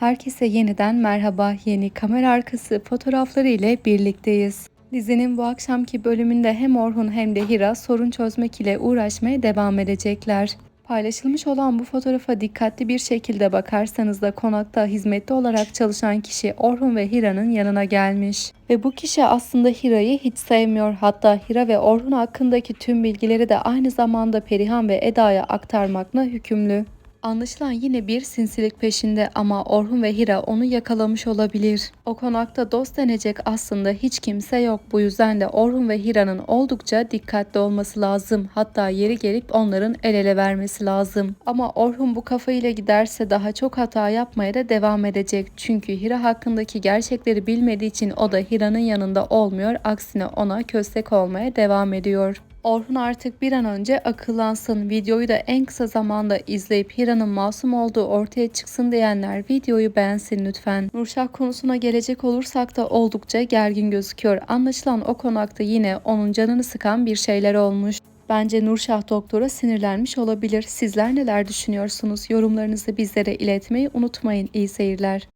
Herkese yeniden merhaba. Yeni kamera arkası fotoğrafları ile birlikteyiz. Dizinin bu akşamki bölümünde hem Orhun hem de Hira sorun çözmek ile uğraşmaya devam edecekler. Paylaşılmış olan bu fotoğrafa dikkatli bir şekilde bakarsanız da konakta hizmetli olarak çalışan kişi Orhun ve Hira'nın yanına gelmiş. Ve bu kişi aslında Hira'yı hiç sevmiyor. Hatta Hira ve Orhun hakkındaki tüm bilgileri de aynı zamanda Perihan ve Eda'ya aktarmakla hükümlü. Anlaşılan yine bir sinsilik peşinde ama Orhun ve Hira onu yakalamış olabilir. O konakta dost denecek aslında hiç kimse yok. Bu yüzden de Orhun ve Hira'nın oldukça dikkatli olması lazım. Hatta yeri gelip onların el ele vermesi lazım. Ama Orhun bu kafayla giderse daha çok hata yapmaya da devam edecek. Çünkü Hira hakkındaki gerçekleri bilmediği için o da Hira'nın yanında olmuyor. Aksine ona köstek olmaya devam ediyor. Orhun artık bir an önce akıllansın. Videoyu da en kısa zamanda izleyip Hira'nın masum olduğu ortaya çıksın diyenler videoyu beğensin lütfen. Nurşah konusuna gelecek olursak da oldukça gergin gözüküyor. Anlaşılan o konakta yine onun canını sıkan bir şeyler olmuş. Bence Nurşah doktora sinirlenmiş olabilir. Sizler neler düşünüyorsunuz? Yorumlarınızı bizlere iletmeyi unutmayın. İyi seyirler.